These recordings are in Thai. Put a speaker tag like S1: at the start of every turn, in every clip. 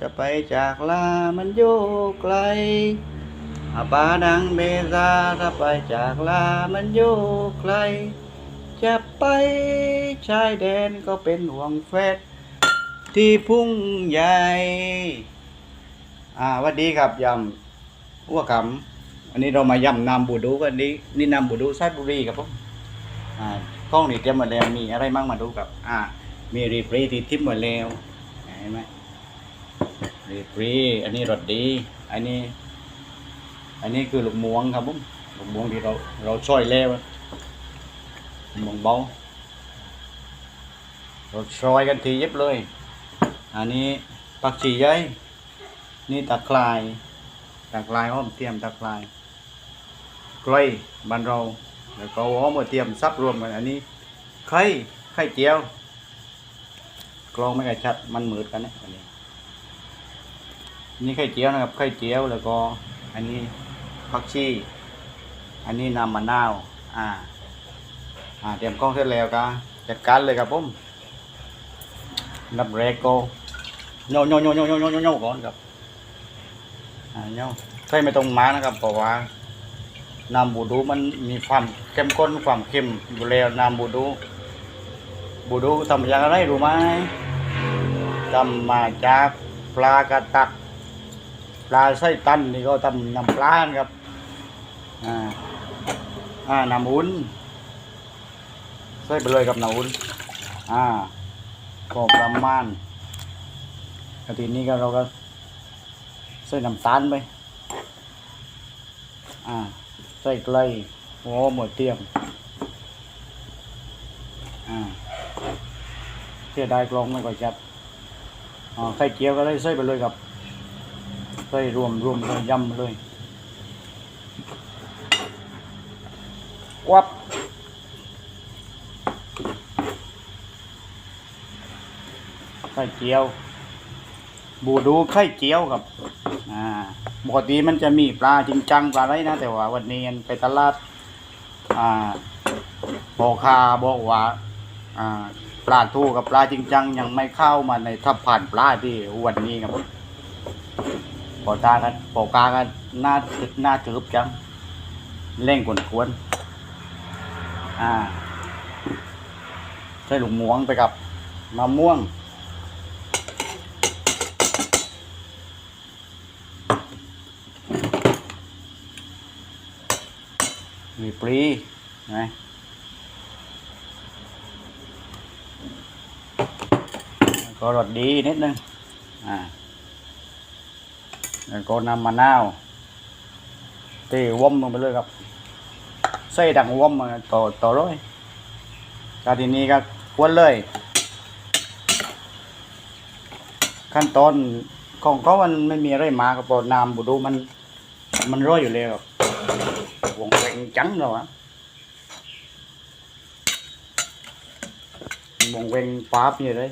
S1: จะไปจากลามันอยู่ไกลอาปาดังเบซาถ้าไปจากลามันอยู่ไกล จะไปชายแดนก็เป็นห่วงแฟดที่พุ่งใหญ่ อ่าวัสดีครับยำอ้วกำอันนี้เรามายำนำบูดูกันนี้นี่นำบูดูไซบุรีครับผมอ่ากล้องนี่เตรียมมาแล้วมีอะไรบ้างมาดูกับ อ่า มีรีปรีที่ทิปหมดแล้วเห็นไหม รีปรีอันนี้รสดี อันนี้ อันนี้คือลูกม่วงครับผมลูกม่วงที่เราเราช่อยแล้วม่วงเบาเราซอยกันทีเย็บเลย อันนี้ผักชีใหญ่นี่ตะไคร้ตะไคร้หอมเทียมตะไคร้กล้วยบ้านเราแล้วก็หอมเทียมซับรวมกันอันนี้ไข่ไข่เจียวกลองไม่กระชัดมันเหมือนกันนะอันนี้ นี่ไข่เจียวนะครับ ไข่เจียวแล้วก็ อันนี้ผักชีอันนี้น้ำมะนาว อ่า อ่า เตรียมกล้องเสร็จแล้วก็จัดการเลยครับผมนับแรกก็โยโยโยโยโยโยโยก่อนครับ อ่าโยใช่ไม่ตรงมานะครับเพราะว่าน้ำบูดูมันมีความเข้มข้นความเค็มอยู่แล้วน้ำบูดู บูดูทำจากอะไรรู้ไหมทำมาจากปลากระตัก ปลาไส้ตันนี่ก็ทำน้ำปลาครับ อ่า อ่า น้ำอุ่นใส่ไปเลยกับน้ำอุ่น อ่าพอประมาณแล้วทีนี้ก็เราก็ใส่น้ำตาลไป อ่า ใส่เกลือโอ้หมดเตรียม อ่าเสียดายกลองไม่ก่อยจัดอ๋อไข่เจียวก็ได้ใส่ไปเลยครับ ใส่รวมรวมเลยยำเลยวับไข่เจียว บูดูไข่เจียวครับอ่าปกติมันจะมีปลาจริงจังปลาไรนะ แต่ว่าวันนี้ไปตลาดอ่าพ่อค้าบอกว่าอ่าปลาทูกับปลาจริงจังยังไม่เข้ามาในทับผ่านปลาที่วันนี้ครับผม ปอตากันปอกากันหน้าหน้าถืบจังเล่งกวนกวนอ่าใส่หลุมม่วงไปกับมะม่วงมีปลีนะก็รสดีนิดนึงอ่า แล้วก็นำมะนาวเตะว่อมลงไปเลยครับใส่ดังว่อมมาต่อต่อร้อยกาทีนี้ก็ควนเลย ขั้นตอนของเขามันไม่มีอะไรมาครับพราะน้ำบุดูมัน มันร้อยอยู่แล้วครับวงแหวงจัง rồi á วงแหวง pháp như đấy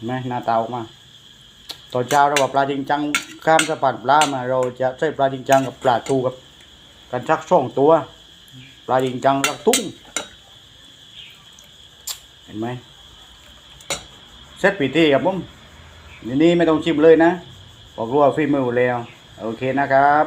S1: nè na tàu mà ตอ นเช้าเราว่าปลาจริงจังข้ามสะพานปลามาเราจะใช้ปลาจริงจังกับปลาทูกับกันชักช่องตัว ปลาจริงจังรักตุ้งเห็นไหมเซตปีตีครับผมทีนี้ไม่ต้องชิมเลยนะบอกรัว่าฝีมือแล้ว โอเคนะครับ